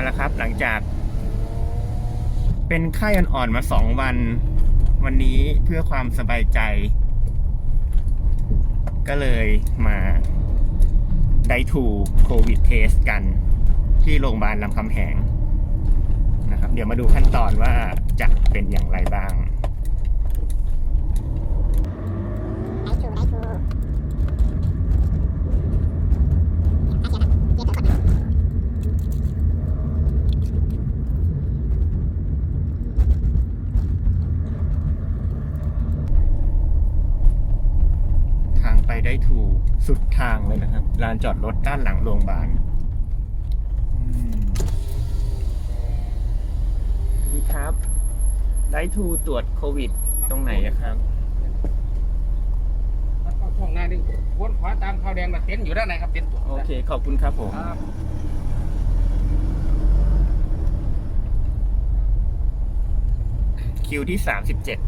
เอาละครับ หลังจาก เป็นไข้อ่อนๆมาสองวัน วันนี้เพื่อความสบายใจ ก็เลยมาได้ถูโควิดเทสกัน ที่โรงพยาบาลลำคำแหงนะครับ เดี๋ยวมาดูขั้นตอนว่าจะเป็นอย่างไรบ้าง ได้ถูกได้ถูกอาเชียนะเรียกเกิดก่อนนะ ทางไปได้ถูก สุดทางเลยนะครับลานจอดรถด้านหลังโรงพยาบาลอืมนี่ครับได้ทูตรวจโควิดตรงไหนอะครับแล้วก็ช่วงหน้านี่วนขวาตามขาวแดงมาเต็นท์อยู่ด้านในครับเต็นท์ตัวโอเค ขอบคุณครับผมครับคิวที่สามสิบเจ็ด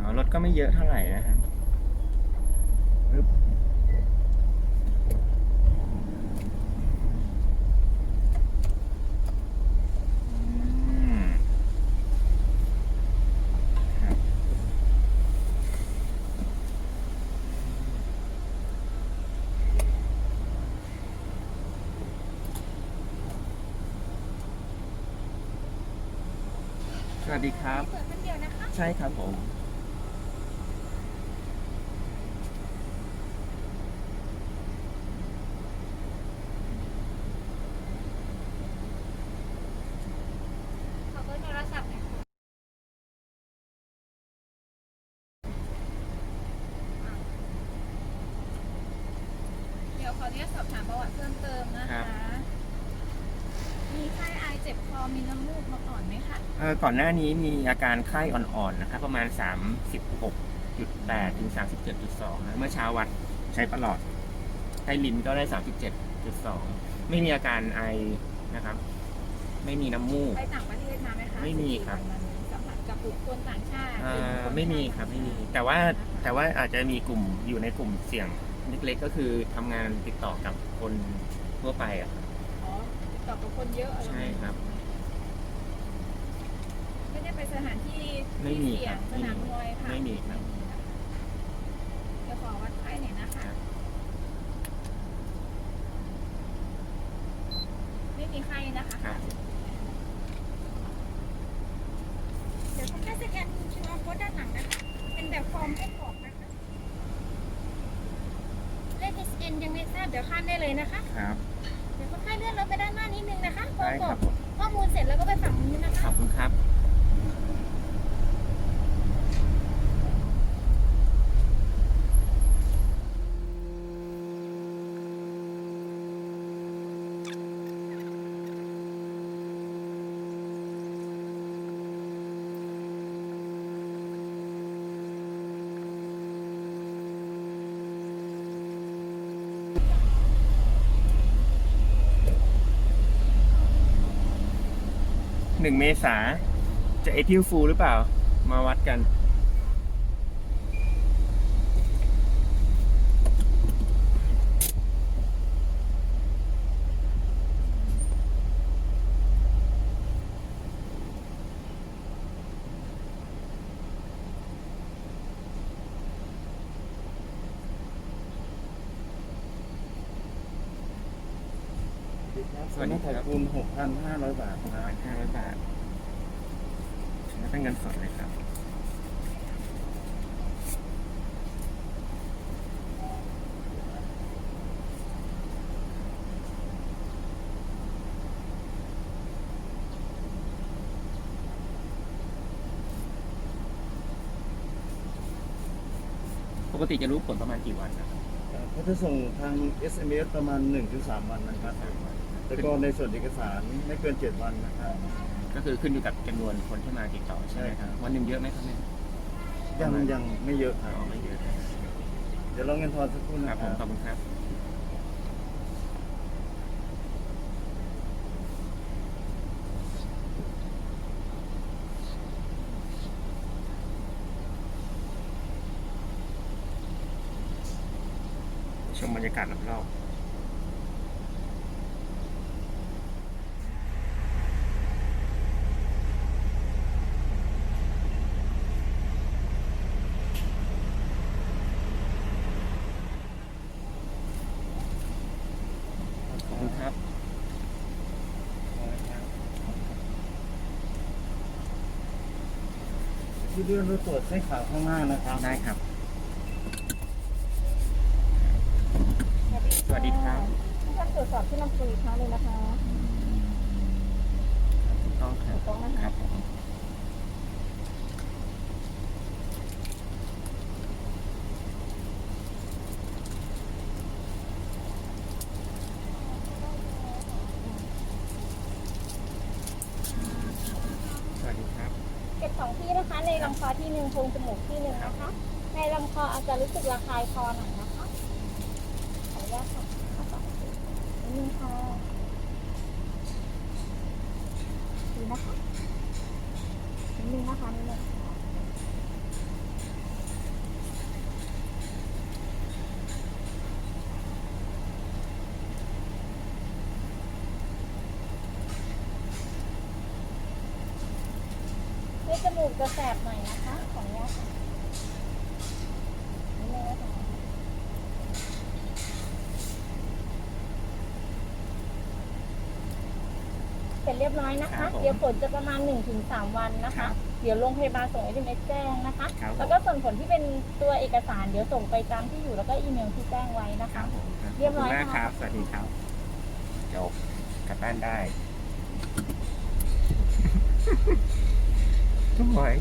อ๋อรถ ก็ไม่เยอะเท่าไหร่นะครับปึ๊บอืมครับสวัสดีครับเปิดคนเดียวนะคะใช่ครับผม ขอเบอร์โทรศัพท์หน่อยค่ะเดี๋ยวขออนุญาตสอบถามประวัติเพิ่มเติมนะ ครั คะ บ มีไข้อายเจ็ บคอมีน้ำมูกมาก่อนไหมคะเอ่อก่อนหน้านี้มีอาการไข้อ่อนๆนะครับประมาณ 36.8 ถึง 37.2นะเมื่อเช้าวัดใช้ประหลอดไข้ลิ้นก็ได้ 37.2 ไม่มีอาการไอนะครับ ไม่มีน้ำมูก ไปต่างประเทศมาไหมคะไม่มีครับมันสัมผัสกับบุคคลต่างชาติเอ่เป็นอคนไม่มีไทยครับไม่มี แต่ว่าแต่ว่าอาจจะมีกลุ่มอยู่ในกลุ่มเสี่ยงเล็กๆก็คือทำงานติดต่อกับคนทั่วไปอะครับอ๋อ ติดต่อกับคนเยอะอะไรใช่ครับ ไม่ได้ไปสถานที่ไม่ที่มีเสี่คยรังบสนามมวยค่ะไม่มีครับ เดี๋ยวขอวัดไข้หน่อยนะคะครับไม่มีไข้นะคะครับ เดี๋ยวทำแค่สแกนชิวอาร์โค้ดด้านหลังนะคะ เป็นแบบฟอร์มให้กรอกนะคะ เลข SN ยังไม่ทราบเดี๋ยวข้ามได้เลยนะคะ ครับ เดี๋ยวคนไข้เลื่อนรถไปด้านหน้านิดนึงนะคะพอได้กรคอรักบผมข้อมูลเสร็จแล้วก็ไปฝั่งนู้นนะขคะ อบคุณครับ หนึ่งเมษาจะเอทิลฟูลหรือเปล่า มาวัดกัน สวัสดีครับ ขอบคุณ6,500บาทหกพันห้าร้อยบาทแล้วเป็นเงินสดเลยครับ ปกติจะรู้ผลประมาณกี่วันนะครับ เขาจะส่งทาง SMS ประมาณ 1-3 วันนะครับ แล้วก็ในส่วนเอกสารไม่เกิน7วันนะครับก็คือขึ้นอยู่กับจำนวนคนที่มาติดต่อใช่ไหมครับวันหนึ่งเยอะไหมครับเนี่ยยังยังไม่เยอะครับอ๋อไม่เยอะเดี๋ยวลองเงินทอนสักครู่คนะรับคผมรับขอบคุณครับชมบรรยากาศรอบๆขอบคุณครับ ที่เลื่อนรถตรวจเส้นขาวข้างหน้านะครับ ได้ครับ สวัสดีครับทุกท่านตรวจสอบที่ลำตัวอีกครั้งหนึ่งนะคะ ถูกต้องครับ ถูกต้องนะคะ ครับผม สวัสดีครับ นี่นะคะ ในลำคอที่หนึ่งโพรงจมูกที่หนึ่งนะคะ ในลำคออาจจะรู้สึกระคายคอหน่อยนะคะขออนุญาตค่ะนิดนึงค่ะดีนะคะนิดนึงนะคะนิดนึงค่ะใน จมูกจะแสบหน่อยนะคะ ขออนุญาตค่ะนิดนึงนะคะเสร็จเรียบร้อยนะครัคะ บผมเดี๋ยวผลจะประมาณ 1-3 วันนะครัคะ บเดี๋ยวโรงพยาบาลส่ง SMS แจ้งนะคะ ครับผม แล้วก็ส่วนผลที่เป็นตัวเอกสารเดี๋ยวส่งไปตามที่อยู่แล้วก็อีเมลที่แจ้งไว้นะครัคะ บผมครับเรียบร้อยขอบคุณมากคค่ะ รับ สวัสดีครับจบกลับบ้านได้ สวย